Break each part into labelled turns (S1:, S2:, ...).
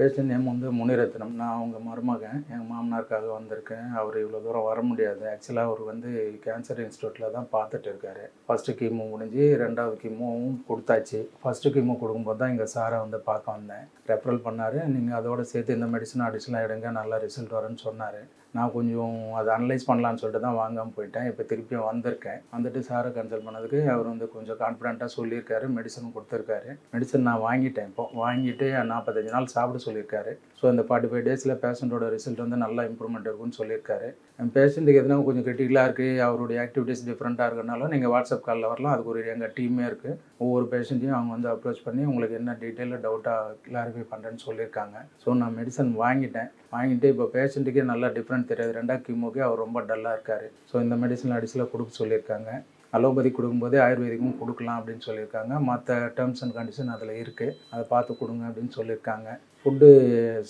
S1: Fashion name வந்து முனிரத்னம். நான் அவங்க மருமகன். எங்கள் மாமனாருக்காக வந்திருக்கேன். அவர் இவ்வளோ தூரம் வர முடியாது. ஆக்சுவலாக அவர் வந்து கேன்சர் இன்ஸ்டியூட்டில் தான் பார்த்துட்டு இருக்காரு. ஃபஸ்ட்டு கீமோ முடிஞ்சு ரெண்டாவது கீமோவும் கொடுத்தாச்சு. ஃபஸ்ட்டு கீமோ கொடுக்கும்போது தான் எங்கள் சாரை வந்து பார்க்க வந்தேன். ரெஃபரல் பண்ணார். நீங்கள் அதோட சேர்த்து இந்த மெடிசன் அடிஷனலாக எடுங்க. நல்லா ரிசல்ட் வரும்னு சொன்னார். நான் கொஞ்சம் அதை அனலைஸ் பண்ணலான்னு சொல்லிட்டு தான் வாங்காமல் போயிட்டேன். இப்போ திருப்பியும் வந்திருக்கேன். வந்துட்டு சாரை கன்சல்ட் பண்ணதுக்கு அவர் வந்து கொஞ்சம் கான்ஃபிடென்ட்டாக சொல்லியிருக்காரு. மெடிசன் கொடுத்துருக்காரு. மெடிசன் நான் வாங்கிட்டேன் இப்போ. வாங்கிட்டு நாற்பத்தஞ்சு நாள் சாப்பிட சொல்லியிருக்காரு. ஸோ அந்த ஃபார்ட்டி ஃபைவ் டேஸில் பேஷண்ட்டோட ரிசல்ட் வந்து நல்லா இம்ப்ரூவ்மெண்ட் இருக்கும்னு சொல்லியிருக்காரு. என் பேஷண்ட்டுக்கு எதுனா கொஞ்சம் கிரிட்டிக்கலாக இருக்குது அவருடைய ஆக்டிவிட்டீஸ் டிஃப்ரெண்ட்டாக இருக்கனால நீங்கள் வாட்ஸ்அப் காலில் வரலாம். அதுக்கு ஒரு எங்கள் டீமே இருக்குது ஒவ்வொரு பேஷண்ட்டையும் அவங்க வந்து அப்ரோச் பண்ணி உங்களுக்கு என்ன டீட்டெயிலில் டவுட்டாக கிளாரிஃபை பண்ணுறேன்னு சொல்லியிருக்காங்க. ஸோ நான் மெடிசன் வாங்கிட்டேன். வாங்கிட்டு இப்போ பேஷண்ட்டுக்கே நல்லா டிஃப்ரெண்ட் தெரியாது ரெண்டாவது கிமோக்கே அவர் ரொம்ப டல்லாக இருக்கார். ஸோ இந்த மெடிசன் அடிஷனலாக கொடுக்க சொல்லியிருக்காங்க. அலோபதி கொடுக்கும்போதே ஆயுர்வேதிக்கும் கொடுக்கலாம் அப்படின்னு சொல்லியிருக்காங்க. மற்ற டேர்ம்ஸ் அண்ட் கண்டிஷன் அதில் இருக்குது அதை பார்த்து கொடுங்க அப்படின்னு சொல்லியிருக்காங்க. ஃபுட்டு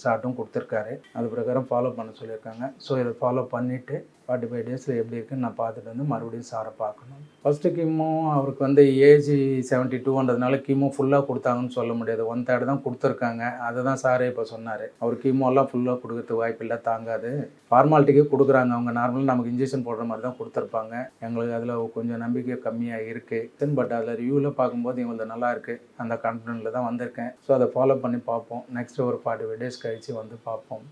S1: ஸ்டார்ட்டும் கொடுத்துருக்காரு. அது பிரகாரம் ஃபாலோ பண்ண சொல்லியிருக்காங்க. ஸோ இதை ஃபாலோ பண்ணிவிட்டு ஃபார்ட்டி ஃபைவ் டேஸில் எப்படி இருக்குன்னு நான் பார்த்துட்டு வந்து மறுபடியும் சாரை பார்க்கணும். ஃபஸ்ட்டு கிமோ அவருக்கு வந்து ஏஜ் செவன்ட்டி டூன்றதுனால கிமோ ஃபுல்லாக கொடுத்தாங்கன்னு சொல்ல முடியாது. ஒன் தேர்ட் தான் கொடுத்துருக்காங்க. அதை தான் சாரே இப்போ சொன்னார். அவர் கிமோலாம் ஃபுல்லாக கொடுக்கறதுக்கு வாய்ப்பு இல்லை தாங்காது. ஃபார்மாலிட்டிக்கே கொடுக்குறாங்க. அவங்க நார்மலாக நமக்கு இன்ஜெக்ஷன் போடுற மாதிரி தான் கொடுத்துருப்பாங்க. எங்களுக்கு அதில் கொஞ்சம் நம்பிக்கை கம்மியாக இருக்குது தென் பட் அதில் ரிவ்யூவில் பார்க்கும்போது இவங்க நல்லா இருக்குது அந்த கான்ஃபிடென்ட்டில் தான் வந்திருக்கேன். ஸோ அதை ஃபாலோ பண்ணி பார்ப்போம். நெக்ஸ்ட் ஒரு ஃபார்ட்டி ஃபைவ் டேஸ் கழித்து வந்து பார்ப்போம்.